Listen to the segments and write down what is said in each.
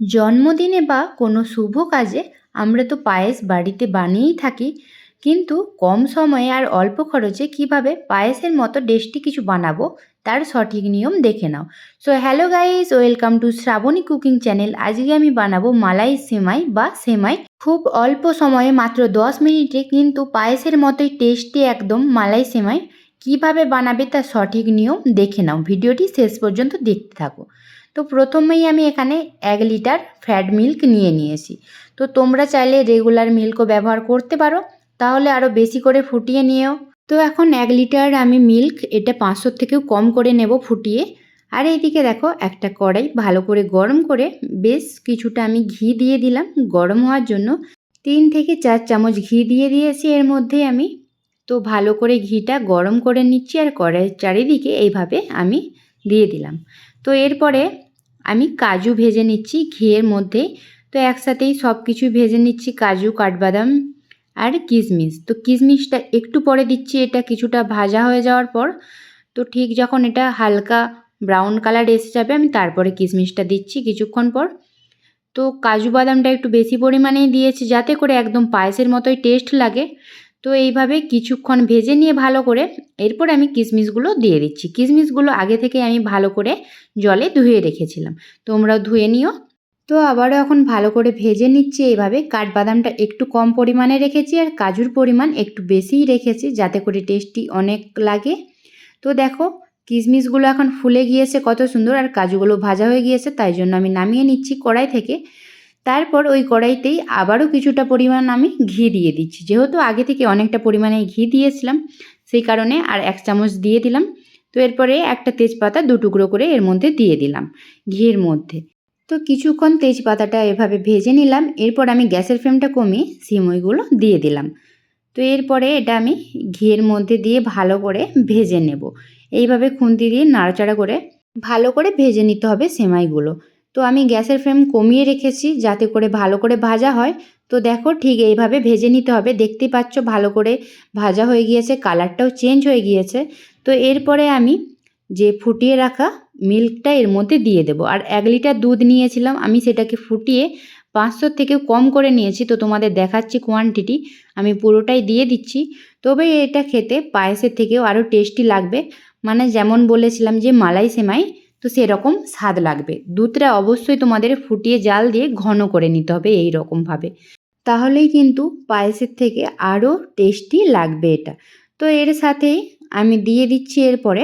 জন্মদিনে বা কোনো শুভ কাজে আমরা তো পায়েস বাড়িতে বানিয়েই থাকি, কিন্তু কম সময়ে আর অল্প খরচে কীভাবে পায়েসের মতো টেস্টি কিছু বানাবো তার সঠিক নিয়ম দেখে নাও। So hello guys welcome to Srabani cooking channel আজকে আমি বানাবো মালাই সেমাই বা সেমাই। খুব অল্প সময়ে মাত্র দশ মিনিটে কিন্তু পায়েসের মতোই টেস্টি একদম মালাই সেমাই কীভাবে বানাবে তার সঠিক নিয়ম দেখে নাও। ভিডিওটি শেষ পর্যন্ত দেখতে থাকো। তো প্রথমেই আমি এখানে এক লিটার ফ্যাট মিল্ক নিয়ে নিয়েছি। তো তোমরা চাইলে রেগুলার মিল্কও ব্যবহার করতে পারো, তাহলে আরও বেশি করে ফুটিয়ে নিও তো এখন এক লিটার আমি মিল্ক এটা পাঁচশোর থেকেও কম করে নেব ফুটিয়ে। আর এইদিকে দেখো একটা কড়াই ভালো করে গরম করে বেশ কিছুটা আমি ঘি দিয়ে দিলাম গরম হওয়ার জন্য। তিন থেকে চার চামচ ঘি দিয়ে দিয়েছি এর মধ্যে আমি। তো ভালো করে ঘিটা গরম করে নিচ্ছি আর কড়াইয়ের চারিদিকে এইভাবে আমি দিয়ে দিলাম। তো এরপরে আমি কাজু ভেজে নিচ্ছি ঘিয়ের মধ্যে। তো একসাথেই সব কিছু ভেজে নিচ্ছি কাজু, কাঠবাদাম আর কিশমিশ। তো কিশমিশটা একটু পরে দিচ্ছি, এটা কিছুটা ভাজা হয়ে যাওয়ার পর। তো ঠিক যখন এটা হালকা ব্রাউন কালার এসে যাবে, আমি তারপরে কিশমিশটা দিচ্ছি কিছুক্ষণ পর। তো কাজু বাদামটা একটু বেশি পরিমাণেই দিয়েছি, যাতে করে একদম পায়েসের মতোই টেস্ট লাগে। তো এইভাবে কিছুক্ষণ ভেজে নিয়ে ভালো করে এরপর আমি কিশমিশগুলো দিয়ে দিচ্ছি। কিশমিশগুলো আগে থেকে আমি ভালো করে জলে ধুয়ে রেখেছিলাম। তোমরাও ধুয়ে নিও। তো আবারও এখন ভালো করে ভেজে নিচ্ছি এইভাবে। কাঠবাদামটা একটু কম পরিমাণে রেখেছি আর কাজুর পরিমাণ একটু বেশিই রেখেছি যাতে করে টেস্টি অনেক লাগে। তো দেখো, কিশমিশগুলো এখন ফুলে গিয়েছে কত সুন্দর আর কাজুগুলো ভাজা হয়ে গিয়েছে, তাই জন্য আমি নামিয়ে নিচ্ছি কড়াই থেকে। তারপর ওই কড়াইতেই আবারও কিছুটা পরিমাণ আমি ঘি দিয়ে দিচ্ছি। যেহেতু আগে থেকে অনেকটা পরিমাণে ঘি দিয়েছিলাম, সেই কারণে আর এক চামচ দিয়ে দিলাম। তো এরপরে একটা তেজপাতা দু টুকরো করে এর মধ্যে দিয়ে দিলাম ঘির মধ্যে। তো কিছুক্ষণ তেজপাতাটা এভাবে ভেজে নিলাম, এরপর আমি গ্যাসের ফ্লেমটা কমিয়ে সিমইগুলো দিয়ে দিলাম। তো এরপরে এটা আমি ঘিয়ের মধ্যে দিয়ে ভালো করে ভেজে নেব। এইভাবে খুন্তি দিয়ে নাড়াচাড়া করে ভালো করে ভেজে নিতে হবে সেমাইগুলো। তো আমি গ্যাসের ফ্লেম কমিয়ে রেখেছি যাতে করে ভালো করে ভাজা হয়। তো দেখো ঠিক এইভাবে ভেজে নিতে হবে। দেখতেই পাচ্ছ ভালো করে ভাজা হয়ে গিয়েছে, কালারটাও চেঞ্জ হয়ে গিয়েছে। তো এরপরে আমি যে ফুটিয়ে রাখা মিল্কটা এর মধ্যে দিয়ে দেবো। আর এক লিটার দুধ নিয়েছিলাম, আমি সেটাকে ফুটিয়ে পাঁচশোর থেকেও কম করে নিয়েছি। তো তোমাদের দেখাচ্ছি কোয়ান্টিটি আমি পুরোটাই দিয়ে দিচ্ছি। তবে এটা খেতে পায়েসের থেকেও আরও টেস্টি লাগবে। মানে যেমন বলেছিলাম যে মালাই সেমাই তো সেরকম স্বাদ লাগবে। দুধটা অবশ্যই তোমাদের ফুটিয়ে জাল দিয়ে ঘন করে নিতে হবে এই রকমভাবে তাহলেই কিন্তু পায়েসের থেকে আরও টেস্টি লাগবে এটা। তো এর সাথেই আমি দিয়ে দিচ্ছি এরপরে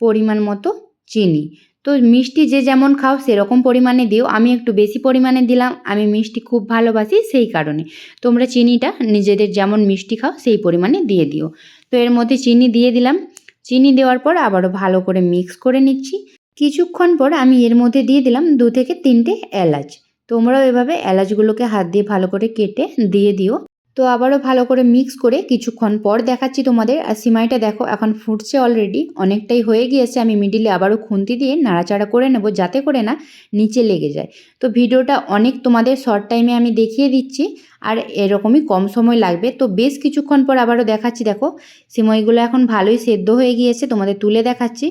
পরিমাণ মতো চিনি। তো মিষ্টি যে যেমন খাও সেরকম পরিমাণে দিও। আমি একটু বেশি পরিমাণে দিলাম, আমি মিষ্টি খুব ভালোবাসি সেই কারণে। তোমরা চিনিটা নিজেদের যেমন মিষ্টি খাও সেই পরিমাণে দিয়ে দিও। তো এর মধ্যে চিনি দিয়ে দিলাম। চিনি দেওয়ার পর আবারও ভালো করে মিক্স করে নিচ্ছি। কিছুক্ষণ পর আমি এর মধ্যে দিয়ে দিলাম দু থেকে তিনটে এলাচ। তোমরাও এভাবে এলাচগুলোকে হাত দিয়ে ভালো করে কেটে দিয়ে দিও। তো আবারও ভালো করে মিক্স করে কিছুক্ষণ পর দেখাচ্ছি তোমাদের। আর সিমাইটা দেখো, এখন ফুটছে অলরেডি অনেকটাই হয়ে গিয়েছে, আমি মিডিলে আবারও খুন্তি দিয়ে নাড়াচাড়া করে নেব, যাতে করে না নিচে লেগে যায়। তো ভিডিওটা অনেক তোমাদের শর্ট টাইমে আমি দেখিয়ে দিচ্ছি, আর এরকমই কম সময় লাগবে। তো বেশ কিছুক্ষণ পর আবারও দেখাচ্ছি, দেখো, সিমাইগুলো এখন ভালোই সেদ্ধ হয়ে গিয়েছে, তোমাদের তুলে দেখাচ্ছি।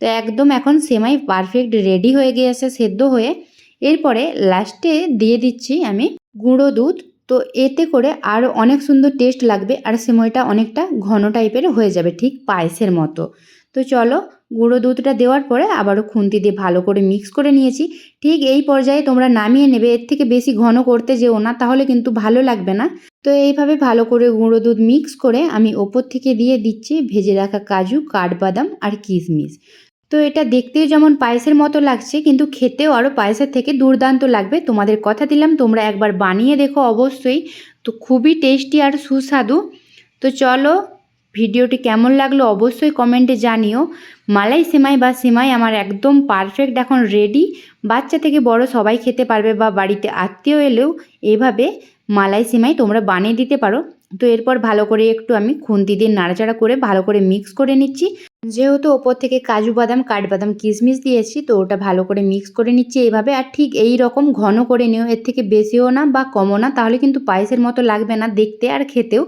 তো একদম এখন সেমাই পারফেক্ট রেডি হয়ে গিয়েছে সেদ্ধ হয়ে। এরপরে লাস্টে দিয়ে দিচ্ছি আমি গুঁড়ো দুধ। তো এতে করে আরও অনেক সুন্দর টেস্ট লাগবে আর সেমইটা অনেকটা ঘন টাইপের হয়ে যাবে ঠিক পায়েসের মতো। তো চলো গুঁড়ো দুধটা দেওয়ার পরে আবারও খুন্তি দিয়ে ভালো করে মিক্স করে নিয়েছি। ঠিক এই পর্যায়ে তোমরা নামিয়ে নেবে, এর থেকে বেশি ঘন করতে যেও না, তাহলে কিন্তু ভালো লাগবে না। তো এইভাবে ভালো করে গুঁড়ো দুধ মিক্স করে আমি ওপর থেকে দিয়ে দিচ্ছি ভেজে রাখা কাজু, কাঠবাদাম আর কিশমিশ। তো এটা দেখতেও যেমন পায়েসের মতো লাগছে, কিন্তু খেতেও আরও পায়েসের থেকে দুর্দান্ত লাগবে। তোমাদের কথা দিলাম, তোমরা একবার বানিয়ে দেখো অবশ্যই। তো খুবই টেস্টি আর সুস্বাদু। তো চলো, ভিডিওটি কেমন লাগল অবশ্যই কমেন্টে জানিও। মালাই সেমাই বা সেমাই আমার একদম পারফেক্ট এখন রেডি। বাচ্চা থেকে বড় সবাই খেতে পারবে বা বাড়িতে আত্মীয় এলেও এভাবে মালাই সেমাই তোমরা বানিয়ে দিতে পারো। তো এরপর ভালো করে একটু আমি খুন্তি দিয়ে নাড়াচাড়া করে ভালো করে মিক্স করে নিচ্ছি। যেহেতু ওপর থেকে কাজু বাদাম, কাঠবাদাম, কিশমিশ দিয়েছি, তো ওটা ভালো করে মিক্স করে নিচ্ছি এইভাবে। আর ঠিক এই রকম ঘন করে নিও, এর থেকে বেশিও না বা কমও না, তাহলে কিন্তু পায়েসের মতো লাগবে না দেখতে আর খেতেও।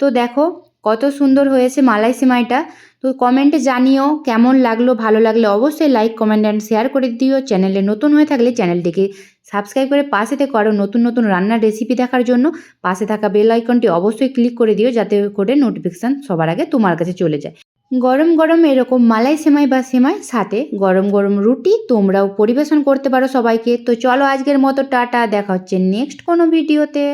তো দেখো কত সুন্দর হয়েছে মালাই সিমাইটা। তো কমেন্টে জানিও কেমন লাগল, ভালো লাগলে অবশ্যই লাইক কমেন্ট অ্যান্ড শেয়ার করে দিও। চ্যানেলে নতুন হয়ে থাকলে চ্যানেলটিকে সাবস্ক্রাইব করে পাশে থেকে আরও নতুন নতুন রান্নার রেসিপি দেখার জন্য পাশে থাকা বেল আইকনটি অবশ্যই ক্লিক করে দিও, যাতে করে নোটিফিকেশান সবার আগে তোমার কাছে চলে যায়। গরম গরম এরকম মালাই সেমাই বা সেমাই সাথে গরম গরম রুটি তোমরাও পরিবেশন করতে পারো সবাইকে। তো চলো আজকের মতো টাটা, দেখা হচ্ছে নেক্সট কোনো ভিডিওতে